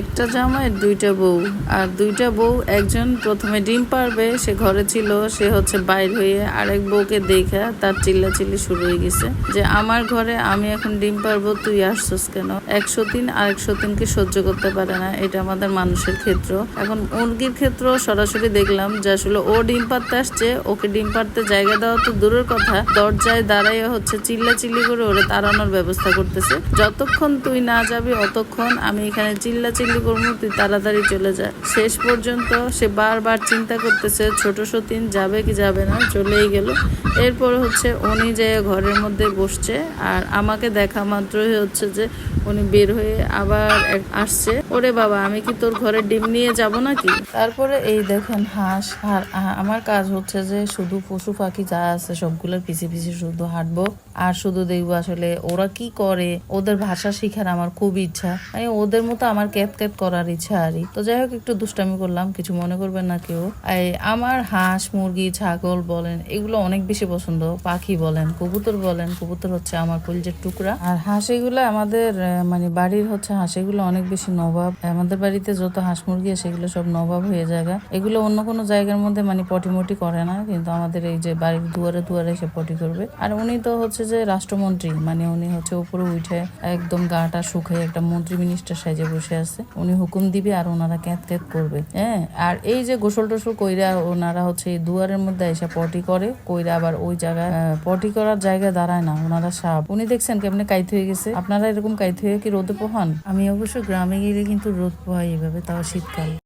একটা জামাই দুইটা বউ, আর দুইটা বউ, একজন প্রথমে ডিম পারবে, সে ঘরে ছিল, সে হচ্ছে বাইর হয়ে আরেক বউকে দেখা তার চিল্লা চিল্লি শুরু হয়ে গেছে, যে আমার ঘরে আমি এখন ডিম পারব, তুই আসছস কেন? একশো তিন আর একশো তিনকে সহ্য করতে পারে না, এটা আমাদের মানুষের ক্ষেত্র। এখন মুরগির ক্ষেত্র সরাসরি দেখলাম যে আসলে ও ডিম পারতে আসছে, ওকে ডিম পারতে জায়গা দেওয়া তো দূরের কথা, দরজায় দাঁড়াইয়া হচ্ছে চিল্লা চিল্লি করে ওরে তাড়ানোর ব্যবস্থা করতেছে। যতক্ষণ তুই না যাবি, অতক্ষণ আমি এখানে চিল্লা চিল্লি করব তুই তাড়াতাড়ি চলে যায়। শেষ পর্যন্ত সে বারবার চিন্তা করতেছে, ছোট সতীন যাবে কি যাবে না? চলেই গেল। এরপরে হচ্ছে উনি যে ঘরের মধ্যে বসছে, আর আমাকে দেখা মাত্রই হচ্ছে যে উনি বের হয়ে আবার আসছে। ওরে বাবা, আমি কি তোর ঘরে ডিম নিয়ে যাব নাকি? তারপরে এই দেখেন হাঁস, আর আমার কাজ হচ্ছে যে শুধু পশু পাখি যা আছে সবগুলোর পিছে পিছে শুধু হাঁটবো, আর শুধু দেখব আসলে ওরা কি করে। ওদের ভাষা শিখার আমার খুব ইচ্ছা। মানে ওদের মতো আমার ক্যাত ক্যাত করার ইচ্ছা আরই। তো যাই হোক, একটু দুষ্টামি করলাম, কিছু মনে করবেন না কেউ। আমার হাঁস, মুরগি, ছাগল বলেন, এগুলো অনেক বেশি পছন্দ পাখি বলেন, কবুতর বলেন, কবুতর হচ্ছে আমার কলজের টুকরা। আর হাঁস এগুলো আমাদের মানে বাড়ির হচ্ছে হাঁস এগুলো অনেক বেশি নবাব। আমাদের বাড়িতে যত হাঁস মুরগি এগুলো সব নবাব হয়ে যায় এগুলো অন্য কোনো জায়গার মধ্যে মানে পটিমটি করে না, কিন্তু আমাদের এই যে বাড়ির দুয়ারে দুয়ারে এসে পটি করবে। আর উনি তো হচ্ছে যে রাষ্ট্রমন্ত্রী মানে উনি হচ্ছে উপরে উঠে একদম গাটা শুকায় একটা মন্ত্রী মিনিস্টার সাইজে বসে আছে। উনি হুকুম দিবে আর ওনারা ক্যাত ক্যাঁত করবে হ্যাঁ? আর এই যে গোসল টোসল কইরা ওনারা হচ্ছে এই দুয়ারের মধ্যে এসে পটি করে, কইরা আবার ওই জায়গায় পটি করার জায়গায় দাঁড়ায় না, ওনারা সাপ। উনি দেখছেন কেমনে কাইত হয়ে গেছে। আপনারা এরকম কাইত হয়ে কি রোদে পোহান? আমি অবশ্য গ্রামে গেলে কিন্তু রোদ পোহাই এভাবে, তাও শীতকাল।